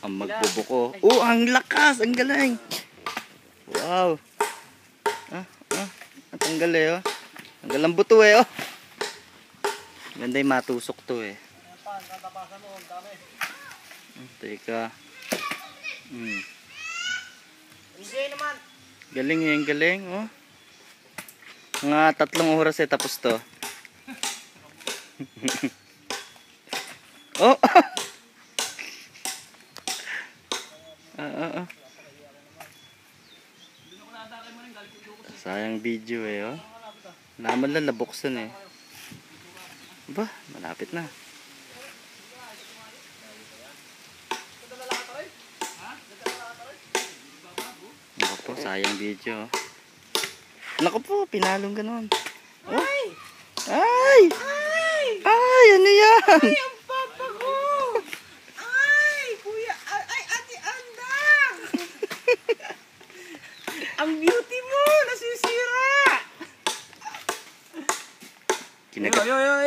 ang magbubuko. Oh, ang lakas! Ang galing! Wow! Ah, ah. Ang tanggal eh, oh. Ang galang buto eh, oh. Ganda yung matusok to eh. Hmm, Teka. Hmm. Naman. Galing eh, ang galing, oh. Mga tatlong oras eh, tapos to. oh! Ah. Sayang video eh, oh. Naman lang nabuksan eh. Ba, malapit na. Naku po, sayang video. oh. Naku po, pinalong ganon. Oh. Ay! Ay! Ay! Ay, ano yan? Ay, ang papa ko! Ay! Kuya! Ay, ay ate Andang! Ang beauty mo! Nasisira! Kinagat yo, yo, yo.